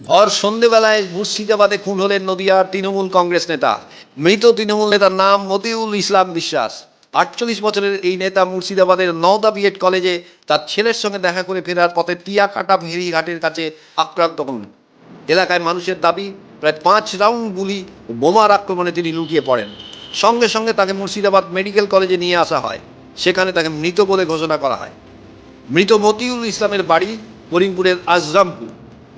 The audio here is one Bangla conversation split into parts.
ভর সন্ধেবেলায় মুর্শিদাবাদে খুন হলেন নদিয়ার তৃণমূল কংগ্রেস নেতা। মৃত তৃণমূল নেতার নাম মতিউল ইসলাম বিশ্বাস। আটচল্লিশ বছরের এই নেতা মুর্শিদাবাদের নওদা বিএড কলেজে তার ছেলের সঙ্গে দেখা করে ফেরার পথে টিয়াকাটা ফেরিঘাটের কাছে আক্রান্ত হন। এলাকায় মানুষের দাবি, প্রায় পাঁচ রাউন্ড গুলি বোমার আক্রমণে তিনি লুটিয়ে পড়েন। সঙ্গে সঙ্গে তাকে মুর্শিদাবাদ মেডিকেল কলেজে নিয়ে আসা হয়। সেখানে তাকে মৃত বলে ঘোষণা করা হয়। মৃত মতিউল ইসলামের বাড়ি করিমপুরের আজরামপুর।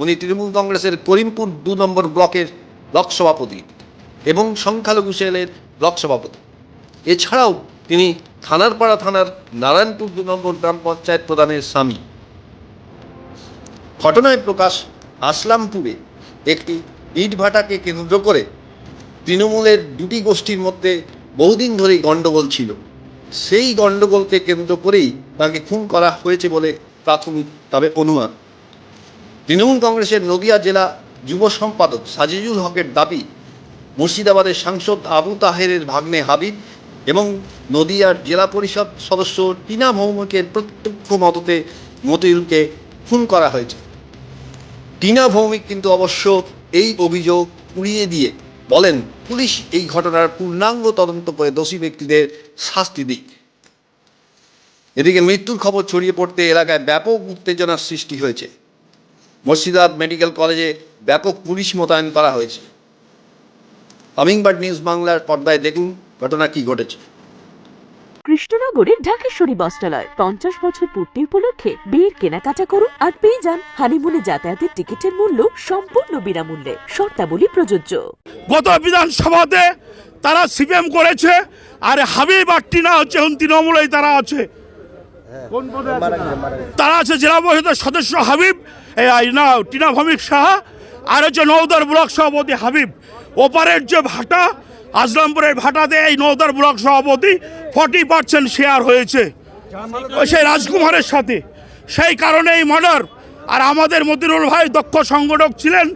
উনি তৃণমূল কংগ্রেসের করিমপুর দু নম্বর ব্লকের ব্লক সভাপতি এবং সংখ্যালঘু সেলের ব্লক সভাপতি এছাড়াও তিনি থানারপাড়া থানার নারায়ণপুর দু নম্বর গ্রাম পঞ্চায়েত প্রধানের স্বামী। ঘটনায় প্রকাশ আসলামপুরে একটি ইটভাটাকে কেন্দ্র করে তৃণমূলের দুটি গোষ্ঠীর মধ্যে বহুদিন ধরেই গণ্ডগোল ছিল। সেই গণ্ডগোলকে কেন্দ্র করেই তাকে খুন করা হয়েছে বলে প্রাথমিক তবে অনুমান। তৃণমূল কংগ্রেসের নদিয়া জেলা যুব সম্পাদক সাজিজুল হকের দাবি, মুর্শিদাবাদের সাংসদ আবু তাহেরের ভাগ্নে হাবিব এবং নদিয়ার জেলা পরিষদ সদস্য টিনা ভৌমিকের প্রত্যক্ষ মদতে মতিউলকে খুন করা হয়েছে। টিনা ভৌমিক কিন্তু অবশ্য এই অভিযোগ উড়িয়ে দিয়ে বলেন, পুলিশ এই ঘটনার পূর্ণাঙ্গ তদন্ত করে দোষী ব্যক্তিদের শাস্তি দিক। এদিকে মৃত্যুর খবর ছড়িয়ে পড়তে এলাকায় ব্যাপক উত্তেজনার সৃষ্টি হয়েছে। মুর্শিদাবাদ মেডিকেল কলেজে ব্যাপক পুলিশ মোতায়েন করা হয়েছে। হামিংবার্ড নিউজ বাংলার পর্দায় দেখুন ঘটনা কি ঘটেছে। কৃষ্ণনগরের ঢাকেশ্বরী বস্ত্রালয় পঞ্চাশ বছর পূর্তি উপলক্ষে বিয়ের কেনাকাটা করুন আর পেয়ে যান হানিমুনে যাতায়াতের টিকিটের মূল্য সম্পূর্ণ বিনামূল্যে। শর্তাবলী প্রযোজ্য। গত বিধানসভাতে তারা সিপিএম করেছে আর হাবিব আর টিনা হচ্ছে এখন তৃণমূলেই তারা আছে। তারা? আছে জেলা পরিষদের সদস্য হাবিব এই না টিনা ভমিক সাহা আর হচ্ছে নৌদার ব্লক সভাপতি হাবিব। ওপারের যে ভাটা আজলামপুরের ভাটাতে এই নৌদার ব্লক সভাপতি ফর্টি পার্সেন্ট শেয়ার হয়েছে। ওই সেই রাজকুমারের সাথে। সেই কারণে এই মার্ডার। আর আমাদের মতিরুল ভাই দক্ষ সংগঠক ছিলেন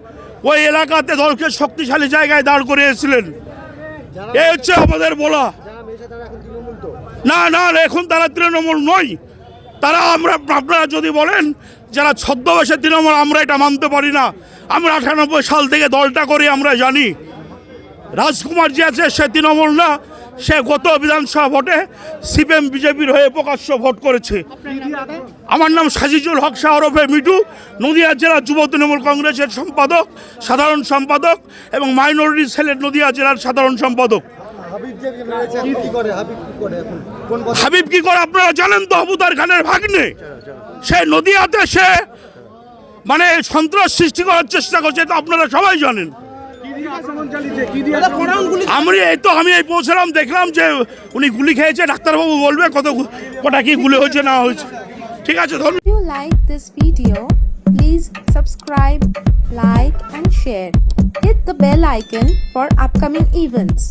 ওই এলাকাতে দলকে শক্তিশালী জায়গায় দাঁড় করিয়েছিলেন। এই হচ্ছে আমাদের বলা। না না এখন তারা তৃণমূল নয় তারা আমরা, আপনারা যদি বলেন, যারা ছদ্মবেশে তৃণমূল, আমরা এটা মানতে পারি না। আমরা আটানব্বই সাল থেকে দলটা করি, আমরা জানি। রাজকুমার যে আছে, সে তৃণমূল না। সে গত বিধানসভা ভোটে সিপিএম, বিজেপির হয়ে প্রকাশ্য ভোট করেছে। আমার নাম সাজিজুল হক শাহ ওরফে মিটু নদিয়া জেলা যুব তৃণমূল কংগ্রেসের সম্পাদক, সাধারণ সম্পাদক এবং মাইনরিটি সেলের নদিয়া জেলার সাধারণ সম্পাদক। হাবিব কি করে হাবিব কি করে এখন? কোন পথে? হাবিব কি করে? আপনারা জানেন তো আবুদার খানের ভাগ্নে। সে নদিয়াতে সে মানে সন্ত্রাস সৃষ্টি করার চেষ্টা করছে তো আপনারা সবাই জানেন। আমি এই তো আমি এই পৌঁছলাম দেখলাম যে উনি গুলি খেয়েছে ডাক্তারবাবু বলবে কত কটা কি গুলি হয়েছে না হয়েছে। ঠিক আছে this video, please subscribe, like and share. Hit the bell icon for upcoming events.